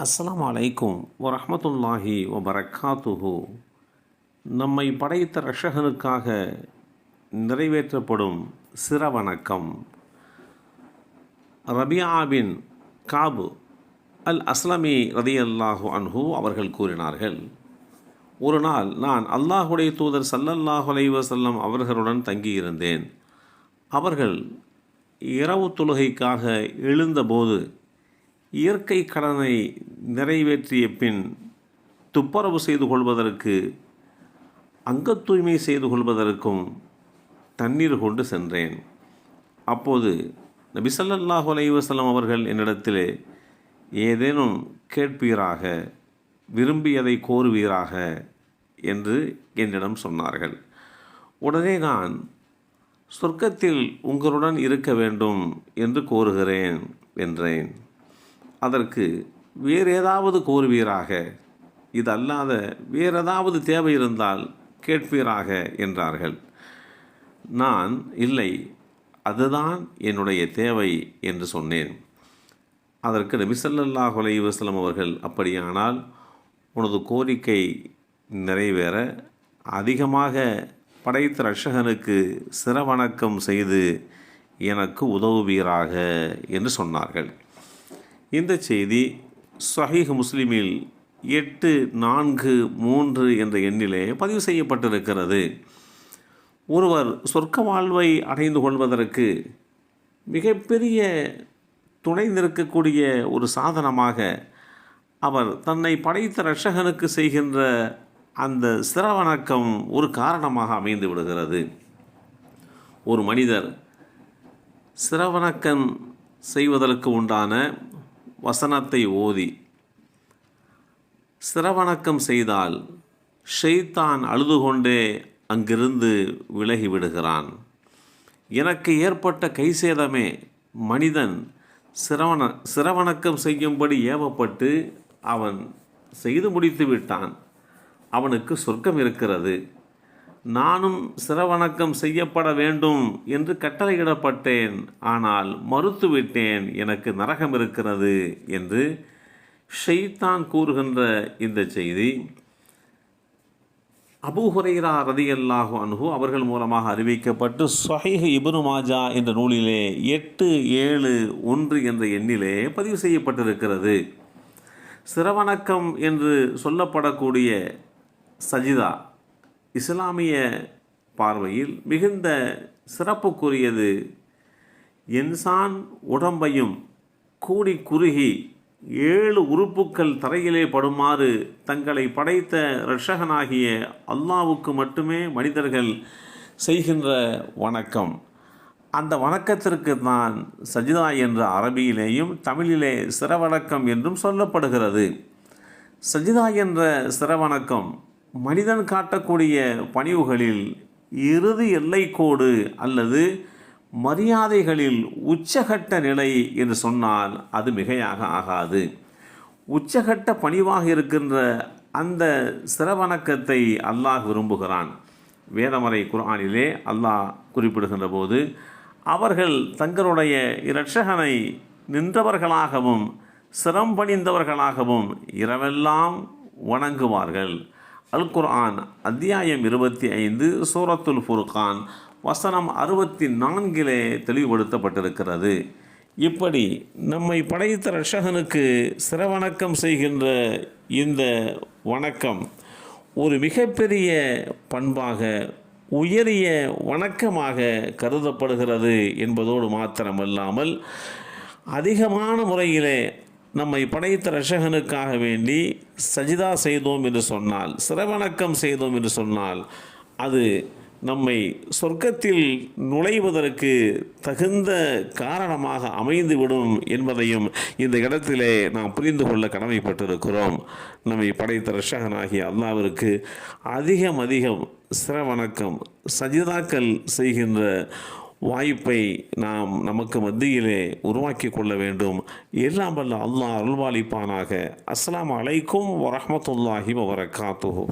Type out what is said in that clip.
அஸ்லாம் அலைக்கும் வரமத்துல்லாஹி வபரக்காத்துஹு. நம்மை படைத்த ரஷகனுக்காக நிறைவேற்றப்படும் சிற வணக்கம் ரபியாபின் காபு அல் அஸ்லமி ரதியல்லாஹு அன்ஹு அவர்கள் கூறினார்கள் ஒரு நாள் நான் அல்லாஹுடைய தூதர் சல்லல்லாஹு அலைவசல்லம் அவர்களுடன் தங்கியிருந்தேன். அவர்கள் இரவு தொழுகைக்காக எழுந்தபோது இயற்கை கடனை நிறைவேற்றிய பின் துப்புரவு செய்து கொள்வதற்கு அங்கத் தூய்மை செய்து கொள்வதற்கும் தண்ணீர் கொண்டு சென்றேன். அப்போது நபிசல்லாஹ் அலைவசலம் அவர்கள் என்னிடத்திலே ஏதேனும் கேட்பீராக விரும்பியதை கோருவீராக என்று என்னிடம் சொன்னார்கள். உடனே நான் சொர்க்கத்தில் உங்களுடன் இருக்க வேண்டும் என்று கோருகிறேன் என்றேன். அதற்கு வேறு ஏதாவது கோருவீராக. இது அல்லாத வேறு ஏதாவது தேவை இருந்தால் கேட்பீராக என்றார்கள். நான் இல்லை அதுதான் என்னுடைய தேவை என்று சொன்னேன். அதற்கு நபிசல்லாஹ் அலைவாஸ்லம் அவர்கள் அப்படியானால் உனது கோரிக்கை நிறைவேற அதிகமாக படைத்த ரஷகனுக்கு சிறவணக்கம் செய்து எனக்கு உதவுவீராக என்று சொன்னார்கள். இந்த செய்தி சஹீஹ் முஸ்லிமில் எட்டு நான்கு மூன்று என்ற எண்ணிலே பதிவு செய்யப்பட்டிருக்கிறது. ஒருவர் சொர்க்க வாழ்வை அடைந்து கொள்வதற்கு மிகப்பெரிய துணை நிற்கக்கூடிய ஒரு சாதனமாக அவர் தன்னை படைத்த ரஷகனுக்கு செய்கின்ற அந்த சிறவணக்கம் ஒரு காரணமாக அமைந்து விடுகிறது. ஒரு மனிதர் சிறவணக்கம் செய்வதற்கு உண்டான வசனத்தை ஓதி சிரவணக்கம் செய்தால் ஷெய்தான் அழுது கொண்டே அங்கிருந்து விலகி விடுகிறான். எனக்கு ஏற்பட்ட கைசேதமே மனிதன் சிரவண சிரவணக்கம் செய்யும்படி ஏவப்பட்டு அவன் செய்து முடித்து விட்டான். அவனுக்கு சொர்க்கம் இருக்கிறது. நானும் சிரவணக்கம் செய்யப்பட வேண்டும் என்று கட்டளையிடப்பட்டேன். ஆனால் மறுத்துவிட்டேன். எனக்கு நரகம் இருக்கிறது என்று ஷெய்தான் கூறுகின்ற இந்த செய்தி. அபூ ஹுரைரா ரதியல்லாஹு அனுகு அவர்கள் மூலமாக அறிவிக்கப்பட்டு சொஹைஹ் இபுனு மாஜா என்ற நூலிலே எட்டு ஏழு ஒன்று என்ற எண்ணிலே பதிவு செய்யப்பட்டிருக்கிறது. சிரவணக்கம் என்று சொல்லப்படக்கூடிய சஜிதா இஸ்லாமிய பார்வையில் மிகுந்த சிறப்புக்குரியது. இன்சான் உடம்பையும் கூடி குறுகி ஏழு உறுப்புக்கள் தரையிலே படுமாறு தங்களை படைத்த ரஷகனாகிய அல்லாவுக்கு மட்டுமே மனிதர்கள் செய்கின்ற வணக்கம். அந்த வணக்கத்திற்கு தான் சஜிதா என்ற அரபியிலேயும் தமிழிலே சிறவணக்கம் என்றும் சொல்லப்படுகிறது. சஜிதா என்ற சிறவணக்கம் மனிதன் காட்டக்கூடிய பணிவுகளில் இறுதி எல்லைக்கோடு அல்லது மரியாதைகளில் உச்சகட்ட நிலை என்று சொன்னால் அது மிகையாக ஆகாது. உச்சகட்ட பணிவாக இருக்கின்ற அந்த சிறவணக்கத்தை அல்லாஹ் விரும்புகிறான். வேதமறை குர்ஆனிலே அல்லாஹ் குறிப்பிடுகின்ற போது அவர்கள் தங்களுடைய இரட்சகனை நின்றவர்களாகவும் சிரம் பணிந்தவர்களாகவும் இரவெல்லாம் வணங்குவார்கள். அல் குர்ஆன் அத்தியாயம் இருபத்தி ஐந்து சூரத்துல் ஃபுர்கான் வசனம் அறுபத்தி நான்கிலே தெளிவுபடுத்தப்பட்டிருக்கிறது. இப்படி நம்மை படைத்த ரஷகனுக்கு சிறவணக்கம் செய்கின்ற இந்த வணக்கம் ஒரு மிகப்பெரிய பண்பாக உயரிய வணக்கமாக கருதப்படுகிறது என்பதோடு மாத்திரமல்லாமல் அதிகமான முறையிலே நம்மை படைத்த ரஷகனுக்காக வேண்டி சஜிதா செய்தோம் என்று சொன்னால் சிரவணக்கம் செய்தோம் என்று சொன்னால் அது நம்மை சொர்க்கத்தில் நுழைவதற்கு தகுந்த காரணமாக அமைந்துவிடும் என்பதையும் இந்த இடத்திலே நாம் புரிந்து கொள்ள கடமைப்பட்டிருக்கிறோம். நம்மை படைத்த ரஷகனாகிய அல்லாவிற்கு அதிகம் அதிகம் சிரவணக்கம் சஜிதாக்கள் செய்கின்ற வாய்ப்பை நாம் நமக்கு மத்தியிலே உருவாக்கி கொள்ள வேண்டும். எல்லாம் வல்ல அல்லாஹ் அருள்வாளிப்பானாக. அஸ்லாம் அலைக்கும் வரமத்துல்லாஹி வபரகாத்துஹு